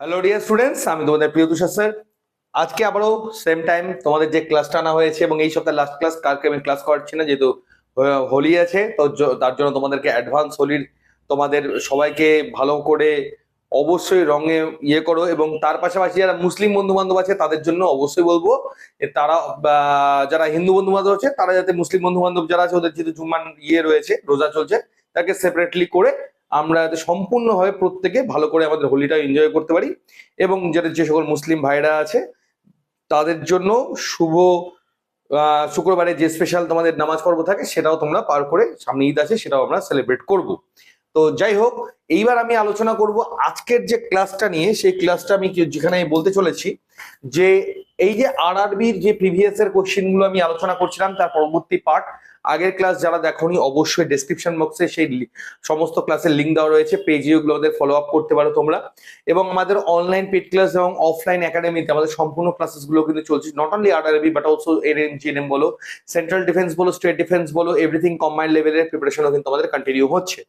Hello dear students আমি তোমাদের প্রিয় তুষার স্যার আজকে আবারও সেম টাইম তোমাদের যে ক্লাসটা আনা হয়েছে এবং এই সপ্তাহে লাস্ট ক্লাস কালকে আমি ক্লাস করাচ্ছি না, যেহেতু হোলি আছে, তো তার জন্য তোমাদেরকে অ্যাডভান্স হোলির তোমাদের সবাইকে ভালো করে অবশ্যই রঙে ইয়ে করো এবং তার পাশাপাশি যারা মুসলিম বন্ধু বান্ধব আছে, তাদের জন্য অবশ্যই বলব তারা যারা হিন্দু বন্ধু বান্ধব আছে, তারা যাতে মুসলিম বন্ধু বান্ধব যারা আছে, ওদের যেহেতু জুম্মান ইয়ে রয়েছে, রোজা চলছে, তাকে সেপারেটলি করে আমরা যাতে সম্পূর্ণভাবে প্রত্যেকে ভালো করে আমাদের হোলিটা এনজয় করতে পারি এবং যাদের যে সকল মুসলিম ভাইরা আছে, তাদের জন্য শুভ শুক্রবারে যে স্পেশাল তোমাদের নামাজ পর্ব থাকে সেটাও তোমরা পার করে সামনে ঈদ আছে সেটাও আমরা সেলিব্রেট করব। তো যাই হোক, এইবার আমি আলোচনা করব আজকের যে ক্লাসটা নিয়ে, সেই ক্লাসটা আমি যেখানে বলতে চলেছি যে এই যে আর আরবির যে প্রিভিয়াস এর কোশ্চেনগুলো আমি আলোচনা করছিলাম, তার পরবর্তী পার্ট আগের ক্লাস যারা দেখোনি, অবশ্যই ডেসক্রিপশন বক্সে সেই সমস্ত ক্লাসের লিঙ্ক দেওয়া রয়েছে। পেজে ওগুলো আমাদের ফলো আপ করতে পারো তোমরা। এবং আমাদের অনলাইন পেড ক্লাস এবং অফলাইন একাডেমিতে আমাদের সম্পূর্ণ ক্লাসেসগুলো কিন্তু চলছে। Not only R R B but also N M G N M বলো সেন্ট্রাল ডিফেন্স বলো স্টেট ডিফেন্স বলো এভরিথিং কম্বাইন্ড লেভেলের প্রিপারেশনও কিন্তু আমাদের কন্টিনিউ হচ্ছে।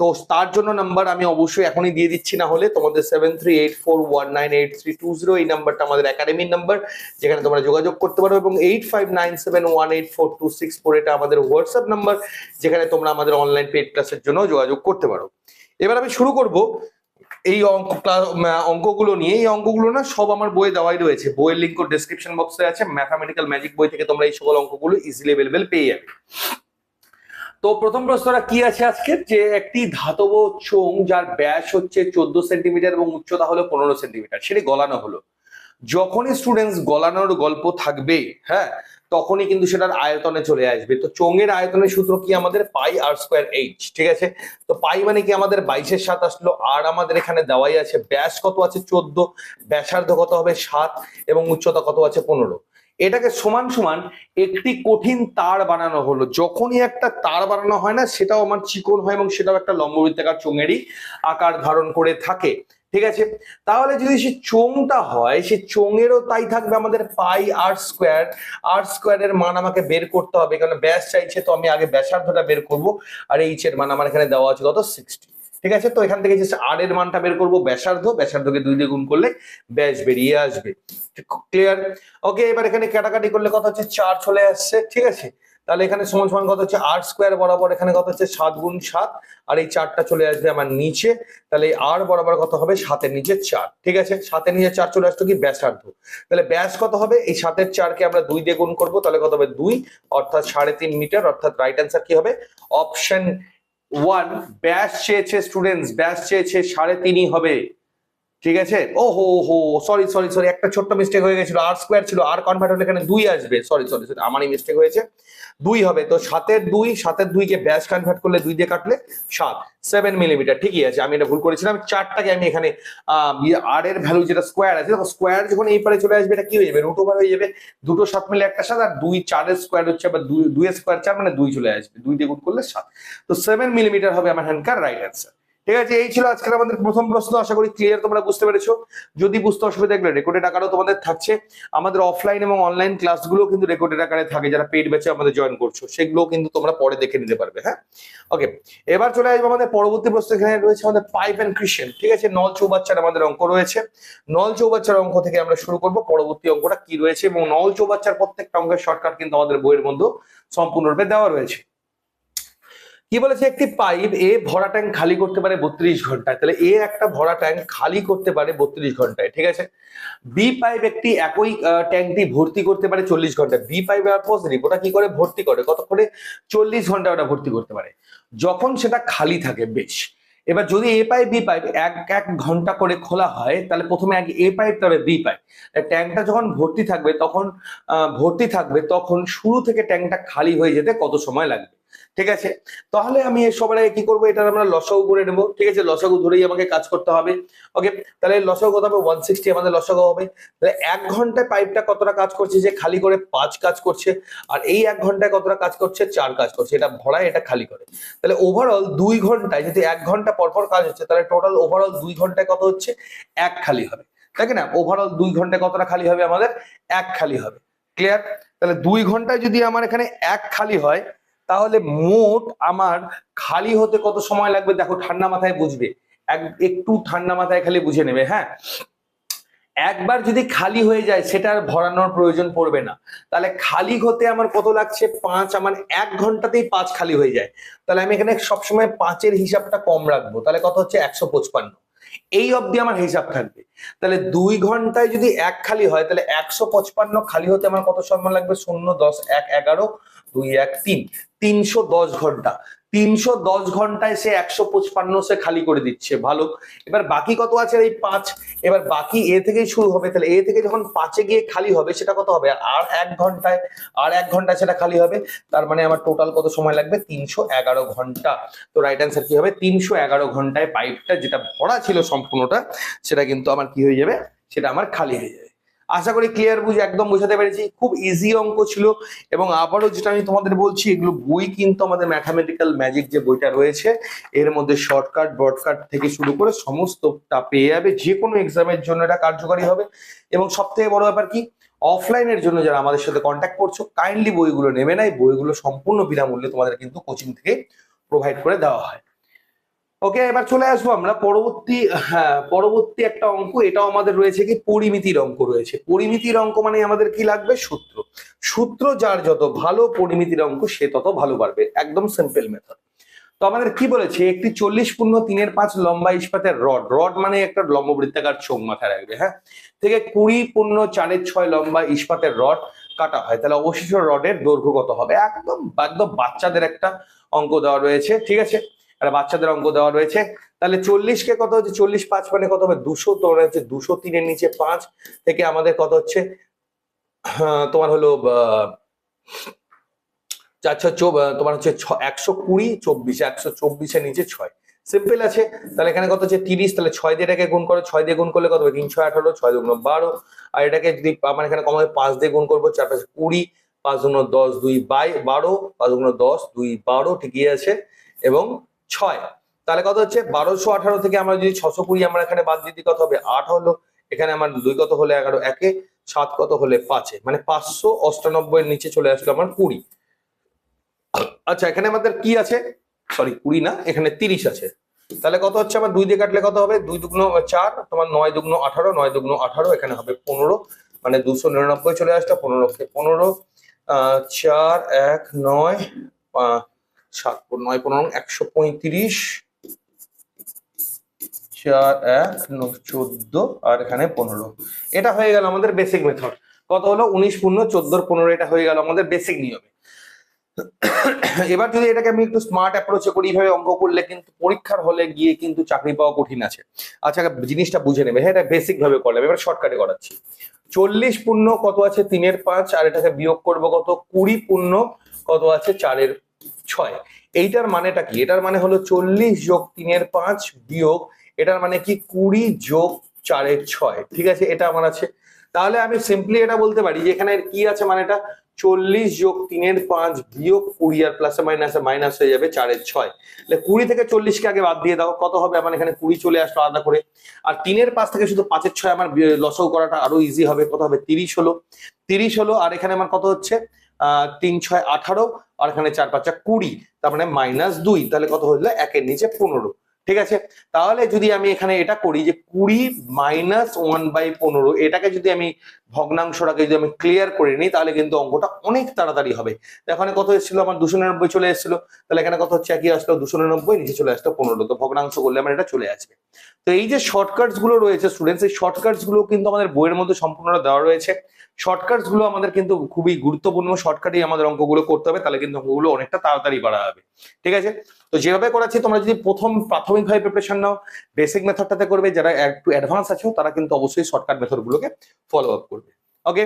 তো তার জন্য নাম্বার আমি অবশ্যই এখনই দিয়ে দিচ্ছি, না হলে তোমাদের seven three eight four one nine eight three two zero এই নাম্বারটা আমাদের একাডেমির নাম্বার যেখানে তোমরা যোগাযোগ করতে পারো এবং eight five nine seven one eight four two six four এটা আমাদের হোয়াটসঅ্যাপ নাম্বার যেখানে তোমরা আমাদের অনলাইন পেড ক্লাসের জন্য যোগাযোগ করতে পারো। এবার আমি শুরু করব এই অঙ্ক অঙ্কগুলো নিয়ে। এই অঙ্কগুলো না সব আমার বইয়ে দেওয়াই রয়েছে। বইয়ের লিঙ্ক ডেসক্রিপশন বক্সে আছে। ম্যাথামেটিক্যাল ম্যাজিক বই থেকে তোমরা এই সকল অঙ্কগুলো ইজিলি অ্যাভেলেবেল পেয়ে যাবে। তো প্রথম প্রশ্নটা কি আছে আজকে? যে একটি ধাতব চোং যার ব্যাস হচ্ছে চোদ্দ সেন্টিমিটার এবং উচ্চতা হলো পনেরো সেন্টিমিটার, সেটি গলানো হলো। যখনই স্টুডেন্টস গলানোর গল্প থাকবে হ্যাঁ তখনই কিন্তু সেটার আয়তনে চলে আসবে। তো চোঙের আয়তনের সূত্র কি আমাদের? পাই আর স্কোয়ার এইচ ঠিক আছে? তো পাই মানে কি আমাদের বাইশের সাত আসলো আর আমাদের এখানে দেওয়াই আছে। ব্যাস কত আছে? চোদ্দ, ব্যাসার্ধ কত হবে? সাত, এবং উচ্চতা কত আছে? পনেরো। এটাকে সমান সমান একটি কঠিন তার বানানো হলো। যখনই একটা তার বানানো হয় না, সেটাও আমার চিকন হয় এবং সেটাও একটা লম্ববৃত্তাকার চোঙেরই আকার ধারণ করে থাকে। ঠিক আছে? তাহলে যদি সে চোঙটা হয় সে চোঙেরও তাই থাকবে আমাদের পাই আর স্কোয়ার। আর স্কোয়ারের মান আমাকে বের করতে হবে কারণ ব্যাস চাইছে, তো আমি আগে ব্যাসার্ধটা বের করব। আর এইচ এর মান আমার এখানে দেওয়া আছে কত? সিক্সটি ঠিক আছে? তো এখান থেকে যে আর এর মানটা বের করব, ব্যাসার্ধ। ব্যাসার্ধকে দুই দিয়ে গুণ করলে ব্যাস বেরিয়ে আসবে। ক্লিয়ার ওকে এবার এখানে কাটাকাটি করলে কত হচ্ছে? চার চলে আসছে, ঠিক আছে? তাহলে এখানে সমান সমান কত হচ্ছে? আর স্কোয়ার বরাবর এখানে কত হচ্ছে? সাত গুণ সাত। আর এই চারটা চলে আসবে আমার নিচে। তাহলে আর বরাবর কত হবে? সাতের নিচে চার, ঠিক আছে? সাতের নিচে চার চলে আসতো কি? ব্যাসার্ধ। তাহলে ব্যাস কত হবে? এই সাতের চারকে আমরা দুই দিয়ে গুণ করব, তাহলে কত হবে? দুই। অর্থাৎ সাড়ে তিন মিটার, অর্থাৎ রাইট অ্যান্সার কি হবে? অপশন ওয়ান ব্যাস চেয়েছে স্টুডেন্টস ব্যাস চেয়েছে সাড়ে তিনই হবে। ঠিক আছে? ও হো হো সরি সরি সরি একটা ছোট্ট মিস্টেক হয়ে গেছিল। আর স্কোয়ার ছিল আর কনভার্ট হলে এখানে দুই আসবে। সরি সরি সরি আমারই মিস্টেক হয়েছে। দুই হবে, তো সাতের দুই, সাতের দুইকে ব্যাস কনভার্ট করলে দুই দিয়ে কাটলে সাত। সেভেন মিলিমিটার ঠিকই আছে, আমি এটা ভুল করেছিলাম। চারটাকে আমি এখানে আর এর ভ্যালু যেটা স্কোয়ার আছে, দেখো স্কোয়ার যখন এই পারে চলে আসবে, এটা কি হয়ে যাবে? রুট ওভার হয়ে যাবে। দুটো সাত মিলে একটা সাত, আর দুই, চারের স্কোয়ার হচ্ছে, আবার দুই দুই স্কোয়ার চার মানে দুই চলে আসবে। দুই দিয়ে গুণ করলে সাত। তো সেভেন মিলিমিটার হবে আমার হ্যান্ডকার রাইট অ্যান্সার ঠিক আছে, এই ছিল আজকের আমাদের প্রথম প্রশ্ন, আশা করি ক্লিয়ার তোমরা বুঝতে পেরেছ। যদি বুঝতে অসুবিধা থাকলে রেকর্ডেড আকারও তোমাদের থাকছে। আমাদের অফলাইন এবং অনলাইন ক্লাসগুলো কিন্তু রেকর্ডেড আকারে থাকে, যারা পেড ব্যাচে আমাদের জয়েন করছ সেগুলো কিন্তু তোমরা পরে দেখে নিতে পারবে হ্যাঁ? ওকে এবার চলে আসব আমাদের পরবর্তী প্রশ্ন, এখানে রয়েছে আমাদের পাইপ অ্যান্ড ক্রিশ্চিয়ান ঠিক আছে? নল চৌবাচ্চার আমাদের অঙ্ক রয়েছে। নল চৌবাচ্চার অঙ্ক থেকে আমরা শুরু করব, পরবর্তী অঙ্কটা কি রয়েছে এবং নল চৌবাচ্চার প্রত্যেকটা অঙ্কের শর্টকাট কিন্তু আমাদের বইয়ের মধ্যে সম্পূর্ণরূপে দেওয়া রয়েছে। কি বলেছে একটি পাইপ? এ ভরা ট্যাঙ্ক খালি করতে পারে বত্রিশ ঘন্টায়। তাহলে এ একটা ভরা ট্যাঙ্ক খালি করতে পারে বত্রিশ ঘন্টায়, ঠিক আছে? বি পাইপ একটি একই ট্যাঙ্কটি ভর্তি করতে পারে চল্লিশ ঘন্টায়। বি পাইপ পজিটিভ ওটা কি করে? ভর্তি করে। কত করে চল্লিশ ঘণ্টা ওটা ভর্তি করতে পারে। যখন সেটা খালি থাকে, বেশ। এবার যদি এ পাইপ বি পাইপ এক এক ঘণ্টা করে খোলা হয়, তাহলে প্রথমে এক এ পাইপ তাহলে বি পাইপ। ট্যাঙ্কটা যখন ভর্তি থাকবে, তখন ভর্তি থাকবে, তখন শুরু থেকে ট্যাঙ্কটা খালি হয়ে যেতে কত সময় লাগবে? ঠিক আছে? তাহলে আমি সবার আগে কি করব? এটা আমরা লসাগু করে নেব। ঠিক আছে? লসাগু ধরেই আমাকে কাজ করতে হবে। ওকে তাহলে লসাগু কত হবে ওয়ান সিক্সটি আমাদের লসাগু হবে। তাহলে এক ঘন্টায় পাইপটা কতটা কাজ করছে? যে খালি করে পাঁচ কাজ করছে। আর এই এক ঘন্টায় কতটা কাজ করছে? চার কাজ করছে। এটা ভরায়, এটা খালি করে। তাহলে ওভারঅল দুই ঘন্টায় যদি এক ঘণ্টা পরপর কাজ হচ্ছে, তাহলে টোটাল ওভারঅল দুই ঘন্টায় কত হচ্ছে? এক খালি হবে। তাই না? ওভারঅল দুই ঘন্টায় কতটা খালি হবে আমাদের? এক খালি হবে। ক্লিয়ার তাহলে দুই ঘন্টায় যদি আমার এখানে এক খালি হয় তাহলে মোট আমার খালি হতে কত সময় লাগবে? দেখো, ঠান্ডা মাথায় বুঝবে। এক- একটু ঠান্ডা মাথায় খালি বুঝে নেবে হ্যাঁ? একবার যদি খালি হয়ে যায়, সেটা আর ভরানোর প্রয়োজন পড়বে না। তাহলে খালি হতে আমার কত লাগছে? পাঁচ, আমার এক ঘন্টাতেই পাঁচ খালি হয়ে যায়। তাহলে আমি এখানে সবসময় পাঁচের হিসাবটা কম রাখব। তাহলে কত হচ্ছে? একশো পঁচপান্ন। এই অবধি আমার হিসাব থাকবে। তাহলে দুই ঘন্টায় যদি এক খালি হয়, তাহলে একশো পঁচপান্ন খালি হতে আমার কত সময় লাগবে? শূন্য, দশ, এক, এগারো। দুই এক তিন। তিনশো দশ ঘণ্টা। তিনশো দশ ঘন্টায় সে একশো পঁচপান্ন সে খালি করে দিচ্ছে। ভালো। এবার বাকি কত আছে এই পাঁচ? এবার বাকি এ থেকেই শুরু হবে। তাহলে এ থেকে যখন পাঁচে গিয়ে খালি হবে, সেটা কত হবে? আর এক ঘন্টায়, আর এক ঘন্টায় সেটা খালি হবে? তার মানে আমার টোটাল কত সময় লাগবে? তিনশো এগারো ঘণ্টা। তো রাইট অ্যান্সার কি হবে? তিনশো এগারো ঘন্টায় পাইপটা যেটা ভরা ছিল সম্পূর্ণটা, সেটা কিন্তু আমার কি হয়ে যাবে? সেটা আমার খালি হয়ে যাবে। আশা করি ক্লিয়ার বুঝে একদম বোঝাতে পেরেছি। খুব ইজি অঙ্ক ছিল এবং আবারও যেটা আমি তোমাদের বলছি, এগুলো বই কিন্তু আমাদের ম্যাথামেটিক্যাল ম্যাজিক যে বইটা রয়েছে, এর মধ্যে শর্টকাট ব্রডকাট থেকে শুরু করে সমস্তটা পেয়ে যাবে। যে কোনো এক্সামের জন্য এটা কার্যকারী হবে। এবং সব থেকে বড় ব্যাপার কি অফলাইনের জন্য যারা আমাদের সাথে কন্ট্যাক্ট করছ কাইন্ডলি বইগুলো নেবে না। এই বইগুলো সম্পূর্ণ বিনামূল্যে তোমাদের কিন্তু কোচিং থেকে প্রোভাইড করে দেওয়া হয়। ওকে এবার চলে আসব আমরা। পরবর্তী হ্যাঁ পরবর্তী একটা অঙ্ক, এটাও আমাদের রয়েছে কি? পরিমিতির অঙ্ক রয়েছে। পরিমিতির অঙ্ক মানে আমাদের কি লাগবে? সূত্র। সূত্র যার যত ভালো পরিমিতির অঙ্ক, সে তত ভালো পারবে। একদম সিম্পল মেথড তো আমাদের কি বলেছে? একটি চল্লিশ পূর্ণ তিনের পাঁচ লম্বা ইস্পাতের রড। রড মানে একটা লম্ব বৃত্তাকার চোখ মাথায় রাখবে হ্যাঁ? থেকে কুড়ি পূর্ণ চারের ছয় লম্বা ইস্পাতের রড কাটা হয়। তাহলে অবশিষ্ট রডের দৈর্ঘ্য কত হবে? একদম একদম বাচ্চাদের একটা অঙ্ক দেওয়া রয়েছে, ঠিক আছে? একটা বাচ্চাদের অঙ্ক দেওয়া রয়েছে। তাহলে চল্লিশকে কত হচ্ছে? চল্লিশ পাঁচ মানে কত হবে? দুশো তোমার হচ্ছে দুশো তিনের নিচে পাঁচ থেকে আমাদের কত হচ্ছে? তোমার হলো চার আহ, তোমার হচ্ছে ছ- একশো কুড়ি চব্বিশ একশো চব্বিশের নিচে ছয়। সিম্পল আছে। তাহলে এখানে কত হচ্ছে? তিরিশ তাহলে ছয় দিয়ে এটাকে গুণ করো। ছয় দিয়ে গুণ করলে কত হবে? তিনশো আঠারো ছয় দুগুণ বারো। আর এটাকে যদি আমার এখানে কমাবে পাঁচ দিয়ে গুণ করব চার পাঁচ কুড়ি পাঁচ দুগুণ দশ দুই বাই বারো পাঁচ দুগুণ দশ দুই বারো ঠিকই আছে। এবং ছয়। তাহলে কত হচ্ছে? বারোশো আঠারো থেকে আমরা যদি ছশো কুড়ি আমরা এখানে বাদ দিতে কত হবে? আট হলো। এখানে আমার দুই কত হলে এগারো? একে। সাত কত হলে পাঁচে। মানে পাঁচশো অষ্টানব্বই নিচে চলে আসলো আমার কুড়ি। আচ্ছা এখানে আমাদের কি আছে? সরি কুড়ি না এখানে তিরিশ আছে। তাহলে কত হচ্ছে? আমার দুই দিয়ে কাটলে কত হবে? দুই দুগুণ চার তোমার নয় দুগুণ আঠারো নয় দুগুণ আঠারো এখানে হবে পনেরো। মানে দুশো নিরানব্বই চলে আসলো পনেরো আহ, চার এক নয় সাত নয়, পনেরো, একশো পঁয়ত্রিশ, চার, এক চোদ্দ, আর এখানে পনেরো। এটা হয়ে গেল আমাদের বেসিক মেথড কত হলো? উনিশ পূর্ণ চোদ্দোর পনেরো, এটা হয়ে গেল আমাদের বেসিক নিয়মে। এবার যদি এটাকে আমি একটু স্মার্ট অ্যাপ্রোচে করি, এইভাবে অঙ্ক করলে কিন্তু পরীক্ষার হলে গিয়ে কিন্তু চাকরি পাওয়া কঠিন আছে। আচ্ছা জিনিসটা বুঝে নেবে। হ্যাঁ এটা বেসিক ভাবে করলাম এবার শর্টকাটে করাচ্ছি। চল্লিশ পূর্ণ কত আছে? তিনের পাঁচ, আর এটাকে বিয়োগ করব কত? কুড়ি পূর্ণ কত আছে? চারের ছয়। এইটার মানেটা কি? এটার মানে হলো চল্লিশ যোগ তিনের পাঁচ বিয়োগ, এটার মানে কি? কুড়ি যোগ চারের ছয়। ঠিক আছে? এটা আমার আছে। তাহলে আমি সিম্পলি এটা বলতে পারি যে এখানে কি আছে মানে এটা চল্লিশ যোগ তিনের পাঁচ বিয়োগ কুড়ি আর প্লাসে মাইনাসে মাইনাস হয়ে যাবে চারের ছয়। তাহলে কুড়ি থেকে চল্লিশকে আগে বাদ দিয়ে দাও। কত হবে? আমার এখানে কুড়ি চলে আসলো আলাদা করে। আর তিনের পাঁচ থেকে শুধু পাঁচের ছয় আমার লসও করাটা আরও ইজি হবে। কত হবে? তিরিশ হলো। তিরিশ হলো, আর এখানে আমার কত হচ্ছে? তিন ছয় আঠারো, আর এখানে চার পাঁচা কুড়ি, তার মানে মাইনাস দুই, তাহলে কত হলো একের নিচে পনেরো। ঠিক আছে? তাহলে যদি আমি এখানে এটা করি যে কুড়ি মাইনাস ওয়ান বাই পনেরো, এটাকে যদি আমি ভগ্নাংশটাকে যদি আমি ক্লিয়ার করে নিই, তাহলে কিন্তু অঙ্কটা অনেক তাড়াতাড়ি হবে। এখানে কত এসেছিল? আমার দুশো নিরানব্বই চলে এসেছিল। তাহলে এখানে কত হচ্ছে? একই আসলো দুশো নিরানব্বই, নিচে চলে আসলো পনেরো। তো ভগ্নাংশ করলে আমার এটা চলে আসবে। তো এই যে শর্টকাটসগুলো রয়েছে স্টুডেন্টস এই শর্টকাটসগুলো কিন্তু আমাদের বইয়ের মধ্যে সম্পূর্ণ দেওয়া রয়েছে। শর্টকাটসগুলো আমাদের কিন্তু খুবই গুরুত্বপূর্ণ। শর্টকাটই আমাদের অঙ্কগুলো করতে হবে, তাহলে কিন্তু অঙ্কগুলো অনেকটা তাড়াতাড়ি বাড়া হবে ঠিক আছে? তো যেভাবে করাচ্ছি তোমরা যদি প্রথম প্রাথমিকভাবে প্রিপারেশন নাও বেসিক মেথডটাতে করবে, যারা একটু অ্যাডভান্স আছো, তারা কিন্তু অবশ্যই শর্টকাট মেথডগুলোকে ফলো আপ করবে। ওকে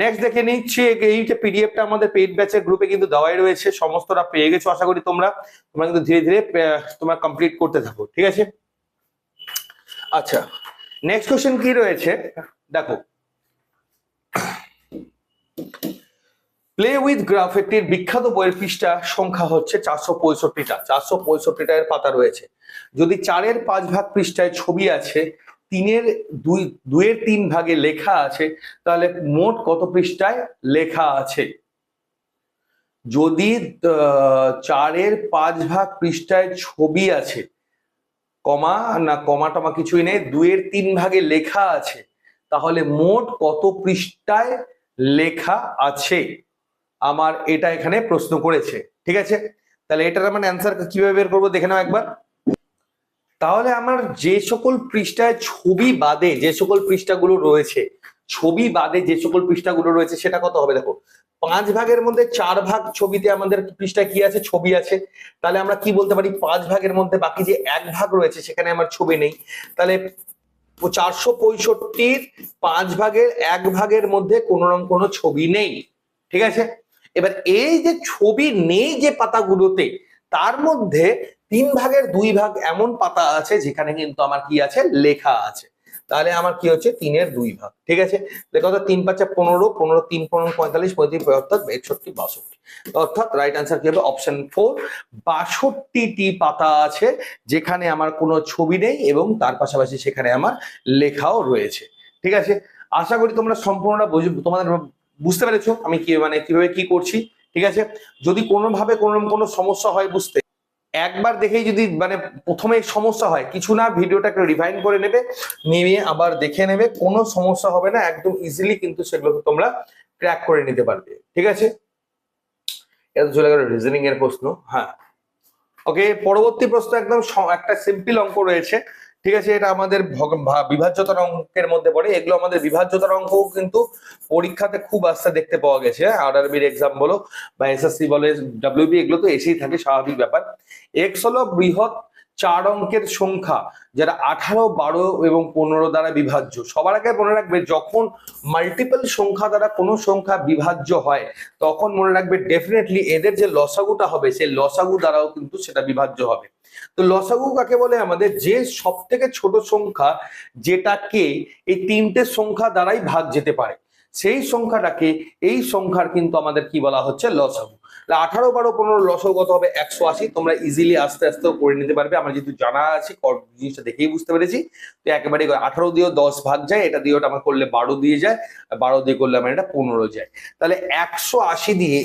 নেক্সট দেখে নিচ্ছি, এই যে পিডিএফটা আমাদের পেইড ব্যাচের গ্রুপে কিন্তু দেওয়াই রয়েছে, সমস্তটা পেয়ে গেছো, আশা করি তোমরা তোমরা কিন্তু ধীরে ধীরে তোমরা কমপ্লিট করতে থাকো, ঠিক আছে? আচ্ছা নেক্সট কোশ্চেন কি রয়েছে? দেখো প্লে উইথ গ্রাফ একটির বিখ্যাত বইয়ের পৃষ্ঠা সংখ্যা হচ্ছে চারশো পঁয়ষট্টিটা। চারশো পঁয়ষট্টিটা এর পাতা রয়েছে। যদি চারের পাঁচ ভাগ পৃষ্ঠায় ছবি আছে, তিনের দুই, দুইয়ের তিন ভাগে লেখা আছে, তাহলে মোট কত পৃষ্ঠায় লেখা আছে? যদি চারের পাঁচ ভাগ পৃষ্ঠায় ছবি আছে, কমা না কমা টমা কিছুই নেই, দুইয়ের তিন ভাগে লেখা আছে, তাহলে মোট কত পৃষ্ঠায় লেখা আছে? আমার এটা এখানে প্রশ্ন করেছে, ঠিক আছে? তাহলে এটার আমার অ্যান্সার কীভাবে বের করব দেখে নাও একবার। তাহলে আমার যে সকল পৃষ্ঠায় ছবি বাদে যে সকল পৃষ্ঠাগুলো রয়েছে, ছবি বাদে যে সকল পৃষ্ঠাগুলো রয়েছে, সেটা কত হবে দেখো? পাঁচ ভাগের মধ্যে চার ভাগ ছবিতে আমাদের পৃষ্ঠায় কি আছে? ছবি আছে। তাহলে আমরা কি বলতে পারি? পাঁচ ভাগের মধ্যে বাকি যে এক ভাগ রয়েছে, সেখানে আমার ছবি নেই। তাহলে চারশো পঁয়ষট্টির পাঁচ ভাগের এক ভাগের মধ্যে কোনো রকম কোনো ছবি নেই, ঠিক আছে? এবার এই যে ছবি নেই যে পাতাগুলোতে, তার মধ্যে তিন ভাগের দুই ভাগ এমন পাতা আছে, যেখানে কিন্তু আমার কি আছে? লেখা আছে। তাহলে আমার কি হচ্ছে? তিনের দুই ভাগ। ঠিক আছে? হচ্ছে তিন পাঁচে পনেরো পনেরো তিন, পনেরো পঁয়তাল্লিশ, পঁয়ত্রিশ অর্থাৎ একষট্টি বাষট্টি। অর্থাৎ রাইট আনসার কি হবে? অপশন ফোর বাষট্টিটি পাতা আছে, যেখানে আমার কোনো ছবি নেই এবং তার পাশাপাশি সেখানে আমার লেখাও রয়েছে। ঠিক আছে? আশা করি তোমরা সম্পূর্ণটা তোমাদের বুঝতে পেরেছ আমি কি মানে কীভাবে কি করছি, ঠিক আছে? যদি কোনোভাবে কোনো কোনো সমস্যা হয় বুঝতে, একবার দেখেই যদি মানে প্রথমে সমস্যা হয়, কিছু না, ভিডিওটাকে রিভাইন করে নেবে, নিয়ে আবার দেখে নেবে, কোনো সমস্যা হবে না, একদম ইজিলি কিন্তু সেগুলোকে তোমরা ক্র্যাক করে নিতে পারবে, ঠিক আছে? এটা চলে গেল রিজনিং এর প্রশ্ন হ্যাঁ। ওকে পরবর্তী প্রশ্ন একদম একটা সিম্পল অঙ্ক রয়েছে ঠিক আছে, এটা আমাদের বিভাজ্যতার অঙ্কের মধ্যে পড়ে। এগুলো আমাদের বিভাজ্যতার অঙ্ক কিন্তু পরীক্ষাতে খুব আস্তে দেখতে পাওয়া গেছে। আরআরবির এক্সাম বলো বা এসএসসি বলে ডাব্লিউবি এগুলো তো এসেই থাকে, স্বাভাবিক ব্যাপার। এক্স হলো বৃহৎ চার অঙ্কের সংখ্যা যেটা আঠারো, বারো এবং পনেরো দ্বারা বিভাজ্য। সবার আগে মনে রাখবে, যখন মাল্টিপল সংখ্যা দ্বারা কোনো সংখ্যা বিভাজ্য হয়, তখন মনে রাখবে ডেফিনেটলি এদের যে লসাগুটা হবে, সেই লসাগু দ্বারাও কিন্তু সেটা বিভাজ্য হবে। তো লসাগু কাকে বলে? আমাদের যে সব থেকে ছোট সংখ্যা, যেটাকে এই তিনটে সংখ্যা দ্বারাই ভাগ যেতে পারে, সেই সংখ্যাটাকে, এই সংখ্যার কিন্তু আমাদের কি বলা হচ্ছে? লসাগু। আঠারো, বারো, পনেরো লসাগু কত হবে? একশো আশি। তোমরা ইজিলি আস্তে আস্তে করে নিতে পারবে। আমার যেহেতু জানা আছে জিনিসটা দেখেই বুঝতে পেরেছি। তো একেবারে আঠারো দিয়েও দশ ভাগ যায়, এটা দিয়ে ওটা আমার করলে বারো দিয়ে যায় বারো দিয়ে করলে আমার এটা পনেরো যায়। তাহলে একশো আশি দিয়ে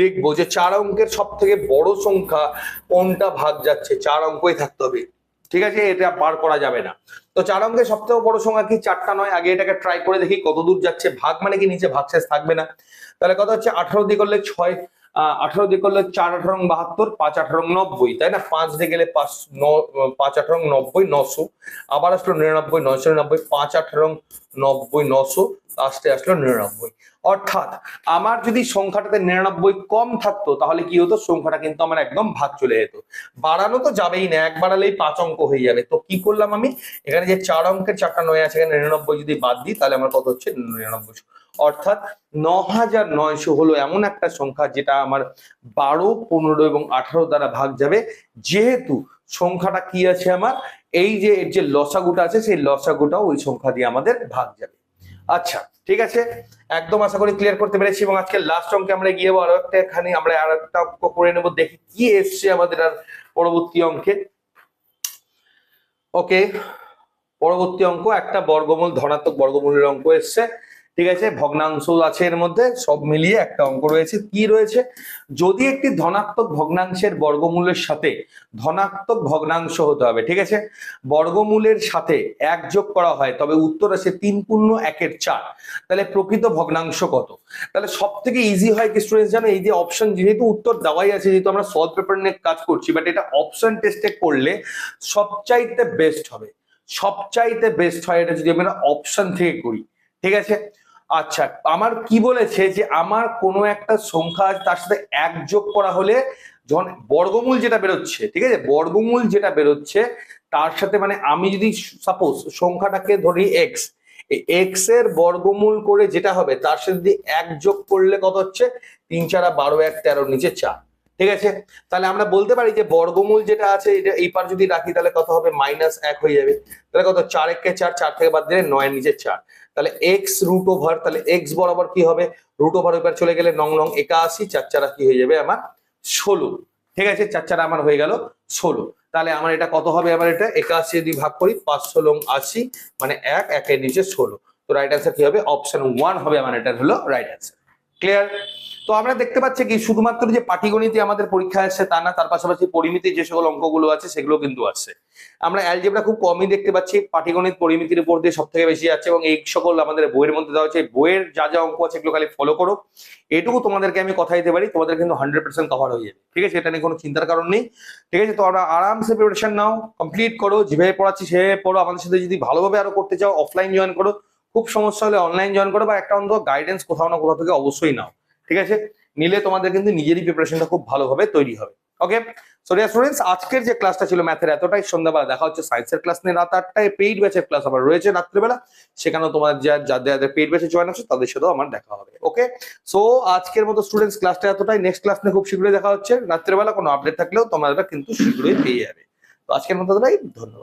দেখব যে চার অঙ্কের সব থেকে বড় সংখ্যা কোনটা ভাগ যাচ্ছে। চার অঙ্কই থাকতে হবে। ঠিক আছে? এটা পার করা যাবে না। তো চার অঙ্কের সব থেকে বড় সংখ্যা কি? চারটা নয়। আগে এটাকে ট্রাই করে দেখি কত দূর যাচ্ছে। ভাগ মানে কি? নিচে ভাগ ভাগশেষ থাকবে না। তাহলে কথা হচ্ছে? আঠারো দিয়ে করলে ছয় আঠারো দিয়ে করলে চার আঠারো বাহাত্তর, পাঁচ আঠারো নব্বই, তাই না? পাঁচ দিয়ে গেলে পাঁচ ন- পাঁচ আঠারো নব্বই, নশো। আবার আসলো নিরানব্বই, নয়শো নিরানব্বই, পাঁচ আঠারো নব্বই, নশো লাস্টে আসলো নিরানব্বই। অর্থাৎ আমার যদি সংখ্যাটাতে নিরানব্বই কম থাকতো, তাহলে কি হতো? সংখ্যাটা কিন্তু আমার একদম ভাগ চলে যেত। বাড়ানো তো যাবেই না, এক বাড়ালেই পাঁচ অঙ্ক হয়ে যাবে। তো কি করলাম আমি? এখানে যে চার অঙ্কের চারটা নয় আছে, এখানে নিরানব্বই যদি বাদ দিই, তাহলে আমার কত হচ্ছে? নিরানব্বই। অর্থাৎ ন হাজার নয়শো হলো এমন একটা সংখ্যা যেটা আমার বারো, পনেরো এবং আঠারো দ্বারা ভাগ যাবে। যেহেতু সংখ্যাটা কি আছে আমার? এই যে, এর যে লসাগুটা আছে, সেই লসাগুটাও ওই সংখ্যা দিয়ে আমাদের ভাগ যাবে। আচ্ছা ঠিক আছে? একদম আশা করি ক্লিয়ার করতে পেরেছি এবং আজকে লাস্ট অঙ্কে আমরা গিয়ে আরও একটা এখানে আমরা আর একটা অঙ্ক করে নেব, দেখি কি এসছে আমাদের আর পরবর্তী অঙ্কে। ওকে পরবর্তী অঙ্ক, একটা বর্গমূল, ধনাত্মক বর্গমূলের অঙ্ক এসছে। ঠিক আছে? ভগ্নাংশ আছে এর মধ্যে, সব মিলিয়ে একটা অঙ্ক রয়েছে। কি রয়েছে? যদি একটি ধনাত্মক ভগ্নাংশের বর্গমূলের সাথে ধনাত্মক ভগ্নাংশ হতে হবে, ঠিক আছে? বর্গমূলের সাথে এক যোগ করা হয়, তবে উত্তর আসে তিন পূর্ণ একের চার। তাহলে প্রকৃত ভগ্নাংশ কত? তাহলে সব থেকে ইজি হয় কি স্টুডেন্ট জানো? এই যে অপশন যেহেতু উত্তর দেওয়াই আছে, যেহেতু আমরা সলভ পেপার নিয়ে কাজ করছি বাট এটা অপশন টেস্টে করলে সবচাইতে বেস্ট হবে। সবচাইতে বেস্ট হয় এটা যদি আমরা অপশন থেকে করি, ঠিক আছে? আচ্ছা আমার কি বলেছে যে আমার কোনো একটা সংখ্যা তার সাথে এক যোগ করা হলে যখন বর্গমূল যেটা বেরোচ্ছে, ঠিক আছে? বর্গমূল যেটা বেরোচ্ছে, তার সাথে মানে আমি যদি সাপোজ সংখ্যাটাকে ধরি এক্স এক্সের বর্গমূল করে যেটা হবে, তার সাথে যদি এক যোগ করলে কত হচ্ছে? তিন চারা বারো, এক তেরো, নিচে চার, ঠিক আছে? তাহলে আমরা বলতে পারি যে বর্গমূল যেটা আছে, এটা এই পার যদি রাখি, তাহলে কত হবে? মাইনাস এক হয়ে যাবে। তাহলে কত? চার একে চার চার থেকে বাদ দিলে নয়ের নিচে চার। তাহলে এক্স রুট ওভার তাহলে এক্স বরাবর কি হবে? রুট ওভার ওভার চলে গেলে নং নং একাশি, চার চারা কি হয়ে যাবে আমার ষোলো। ঠিক আছে? চার চারা আমার হয়ে গেল ষোলো। তাহলে আমার এটা কত হবে? আমার এটা একাশি যদি ভাগ করি, পাঁচশো লং আশি মানে এক, একের নিচে ষোলো। তো রাইট অ্যান্সার কি হবে? অপশন ওয়ান হবে আমার এটা হলো রাইট অ্যান্সার ক্লিয়ার তো আমরা দেখতে পাচ্ছি কি, শুধুমাত্র যে পাটিগণিতে আমাদের পরীক্ষা আসছে তা না, তার পাশাপাশি পরিমিতি যে সকল অঙ্কগুলো আছে সেগুলো কিন্তু আসছে। আমরা অ্যালজেব্রা খুব কমই দেখতে পাচ্ছি, পাটিগণিত পরিমিতির উপর দিয়ে সব থেকে বেশি আছে এবং এই সকল আমাদের বইয়ের মধ্যে দেওয়া হচ্ছে বইয়ের যা যা অঙ্ক আছে এগুলো খালি ফলো করো। এটুকু তোমাদেরকে আমি কথা দিতে পারি, তোমাদের কিন্তু হান্ড্রেড পার্সেন্ট কভার হয়ে যাবে। ঠিক আছে? এটা নিয়ে কোনো চিন্তার কারণ নেই। ঠিক আছে? তো আমরা আরামসে প্রিপারেশন নাও কমপ্লিট করো, যেভাবে পড়াচ্ছি সেভাবে পড়ো। আমাদের সাথে যদি ভালোভাবে আরও করতে চাও অফলাইন জয়েন করো। খুব সমস্যা হলে অনলাইন জয়েন করো বা একটা অন্তত গাইডেন্স কোথাও না কোথাও থেকে অবশ্যই নাও। ঠিক আছে? নিলে তোমাদের কিন্তু নিজেরই প্রিপারেশনটা খুব ভালোভাবে তৈরি হবে। ওকে সো ডিয়ার স্টুডেন্টস আজকের যে ক্লাসটা ছিল ম্যাথের এতটাই সন্ধ্যাবেলা, দেখা হচ্ছে সায়েন্সের ক্লাস নিয়ে। রাত আটটায় পেইড ব্যাচের ক্লাস আবার রয়েছে রাত্রেবেলা। সেখানেও তোমাদের যাদের যাদের পেইড ব্যাচে জয়েন আছে তাদের সাথেও আমার দেখা হবে। ওকে সো আজকের মতো স্টুডেন্টস ক্লাসটা এতটাই। নেক্সট ক্লাস নিয়ে খুব শীঘ্রই দেখা হচ্ছে। রাত্রেবেলা কোনো আপডেট থাকলেও তোমরা কিন্তু শীঘ্রই পেয়ে যাবে। তো আজকের মতো ধন্যবাদ।